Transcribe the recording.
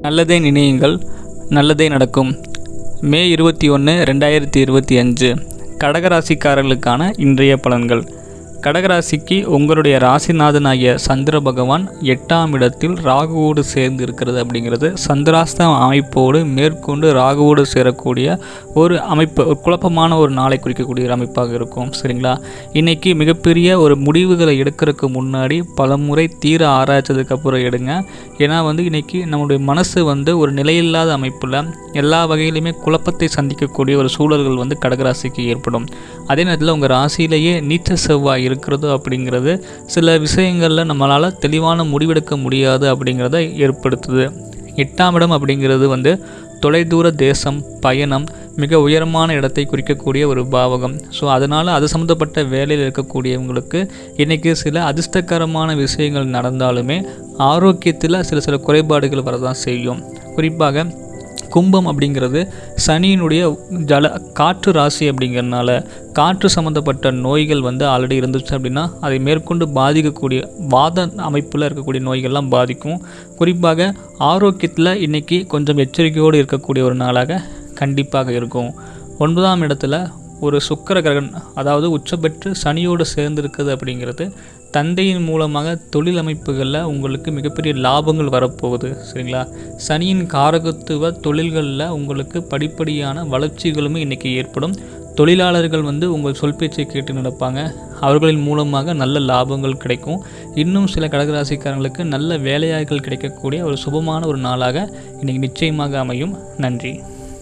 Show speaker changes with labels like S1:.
S1: நல்லதே நினையுங்கள் நல்லதே நடக்கும். மே இருபத்தி ஒன்று ரெண்டாயிரத்தி இருபத்தி அஞ்சு. கடகராசிக்காரர்களுக்கான இன்றைய பலன்கள். கடகராசிக்கு உங்களுடைய ராசிநாதனாகிய சந்திர பகவான் எட்டாம் இடத்தில் ராகுவோடு சேர்ந்து இருக்கிறது அப்படிங்கிறது சந்திராஸ்தம் அமைப்போடு மேற்கொண்டு ராகுவோடு சேரக்கூடிய ஒரு அமைப்பு ஒரு குழப்பமான ஒரு நாளை குறிக்கக்கூடிய ஒரு அமைப்பாக இருக்கும் சரிங்களா? இன்றைக்கி மிகப்பெரிய ஒரு முடிவுகளை எடுக்கிறதுக்கு முன்னாடி பல முறை தீர ஆராய்ச்சதுக்கு அப்புறம் எடுங்க. ஏன்னா வந்து இன்றைக்கி நம்முடைய மனசு வந்து ஒரு நிலையில்லாத அமைப்பில் எல்லா வகையிலுமே குழப்பத்தை சந்திக்கக்கூடிய ஒரு சூழல்கள் வந்து கடகராசிக்கு ஏற்படும். அதே நேரத்தில் உங்கள் ராசியிலேயே நீச்ச செவ்வாய் இருக்கிறது அப்படிங்கிறது சில விஷயங்களில் நம்மளால் தெளிவான முடிவெடுக்க முடியாது அப்படிங்கிறத ஏற்படுத்துது. எட்டாம் இடம் அப்படிங்கிறது வந்து தொலைதூர தேசம் பயணம் மிக உயரமான இடத்தை குறிக்கக்கூடிய ஒரு பாவகம். ஸோ அதனால் அது சம்மந்தப்பட்ட வேலையில் இருக்கக்கூடியவங்களுக்கு இன்றைக்கி சில அதிர்ஷ்டகரமான விஷயங்கள் நடந்தாலுமே ஆரோக்கியத்தில் சில சில குறைபாடுகள் வரதான் செய்யும். குறிப்பாக கும்பம் அப்படிங்கிறது சனியினுடைய ஜல காற்று ராசி அப்படிங்கிறதுனால காற்று சம்மந்தப்பட்ட நோய்கள் வந்து ஆல்ரெடி இருந்துச்சு அப்படின்னா அதை மேற்கொண்டு பாதிக்கக்கூடிய வாத அமைப்பில் இருக்கக்கூடிய நோய்கள்லாம் பாதிக்கும். குறிப்பாக ஆரோக்கியத்தில் இன்றைக்கி கொஞ்சம் எச்சரிக்கையோடு இருக்கக்கூடிய ஒரு நாளாக கண்டிப்பாக இருக்கும். ஒன்பதாம் இடத்துல ஒரு சுக்கர கிரகன் அதாவது உச்சபெற்று சனியோடு சேர்ந்திருக்குது அப்படிங்கிறது தந்தையின் மூலமாக தொழில் அமைப்புகளில் உங்களுக்கு மிகப்பெரிய லாபங்கள் வரப்போகுது சரிங்களா? சனியின் காரகத்துவ தொழில்களில் உங்களுக்கு படிப்படியான வளர்ச்சிகளுமே இன்றைக்கி ஏற்படும். தொழிலாளர்கள் வந்து உங்கள் சொல் பேச்சை கேட்டு நடப்பாங்க. அவர்களின் மூலமாக நல்ல லாபங்கள் கிடைக்கும். இன்னும் சில கடகராசிக்காரங்களுக்கு நல்ல வேலையாட்கள் கிடைக்கக்கூடிய ஒரு சுபமான ஒரு நாளாக இன்றைக்கி நிச்சயமாக அமையும். நன்றி.